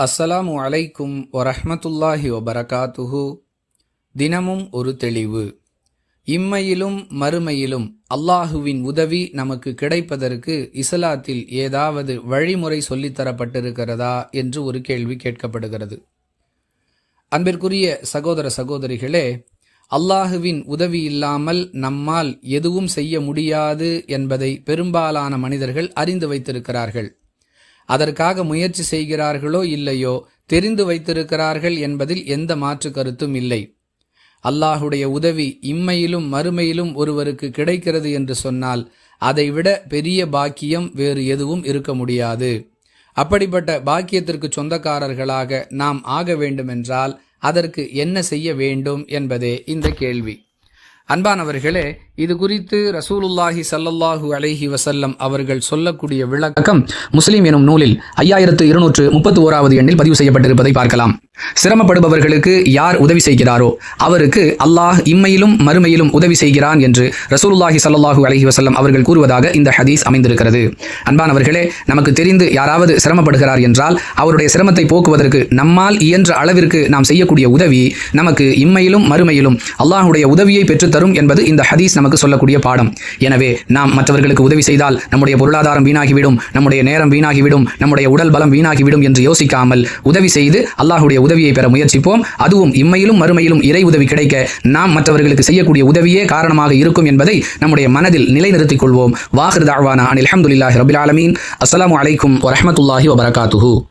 அஸ்ஸலாமு அலைக்கும் வரஹ்மத்துல்லாஹி வபரகாத்துஹு. தினமும் ஒரு தெளிவு. இம்மையிலும் மறுமையிலும் அல்லாஹுவின் உதவி நமக்கு கிடைப்பதற்கு இஸ்லாத்தில் ஏதாவது வழிமுறை சொல்லித்தரப்பட்டிருக்கிறதா என்று ஒரு கேள்வி கேட்கப்படுகிறது. அன்பிற்குரிய சகோதர சகோதரிகளே அல்லாஹுவின் உதவி இல்லாமல் நம்மால் எதுவும் செய்ய முடியாது என்பதை பெரும்பாலான மனிதர்கள் அறிந்து வைத்திருக்கிறார்கள். அதற்காக முயற்சி செய்கிறார்களோ இல்லையோ தெரிந்து வைத்திருக்கிறார்கள் என்பதில் எந்த மாற்று கருத்தும் இல்லை. அல்லாஹுடைய உதவி இம்மையிலும் மறுமையிலும் ஒருவருக்கு கிடைக்கிறது என்று சொன்னால் அதைவிட பெரிய பாக்கியம் வேறு எதுவும் இருக்க முடியாது. அப்படிப்பட்ட பாக்கியத்திற்கு சொந்தக்காரர்களாக நாம் ஆக வேண்டுமென்றால் அதற்கு என்ன செய்ய வேண்டும் என்பதே இந்த கேள்வி. அன்பானவர்களே இது குறித்து ரசூலுல்லாஹி சல்லல்லாஹு அலைஹி வசல்லம் அவர்கள் சொல்லக்கூடிய விளக்கம் முஸ்லிம் எனும் நூலில் ஐயாயிரத்து இருநூற்று முப்பத்தி ஓராவது எண்ணில் பதிவு செய்யப்பட்டிருப்பதை பார்க்கலாம். சிரமப்படுபவர்களுக்கு யார் உதவி செய்கிறாரோ அவருக்கு அல்லாஹ் இம்மையிலும் மறுமையிலும் உதவி செய்கிறான் என்று ரசூலுல்லாஹி சல்லாஹூ அலஹி வசல்லம் அவர்கள் கூறுவதாக இந்த ஹதீஸ் அமைந்திருக்கிறது. அன்பானவர்களே நமக்கு தெரிந்து யாராவது சிரமப்படுகிறார் என்றால் அவருடைய சிரமத்தை போக்குவதற்கு நம்மால் இயன்ற அளவிற்கு நாம் செய்யக்கூடிய உதவி நமக்கு இம்மையிலும் மறுமையிலும் அல்லாஹுடைய உதவியை பெற்றுத்தரும் என்பது இந்த ஹதீஸ் நமக்கு சொல்லக்கூடிய பாடம். எனவே நாம் மற்றவர்களுக்கு உதவி செய்தால் நம்முடைய பொருளாதாரம் வீணாகிவிடும் நம்முடைய நேரம் வீணாகிவிடும் நம்முடைய உடல் பலம் வீணாகிவிடும் என்று யோசிக்காமல் உதவி செய்து அல்லாஹுடைய உதவியை பெற முயற்சிப்போம். அதுவும் இம்மையிலும் மறுமையிலும் இறை உதவி கிடைக்க நாம் மற்றவர்களுக்கு செய்யக்கூடிய உதவியே காரணமாக இருக்கும் என்பதை நம்முடைய மனதில் நிலைநிறுத்திக் கொள்வோம். வாஹர் தாழ்வானா அனில் அஹமதுல்லாஹி ரபில் ஆலமீன். அஸ்லாம் அலைக்கும் வரமத்துல்லாஹி வபரகாத்துஹூ.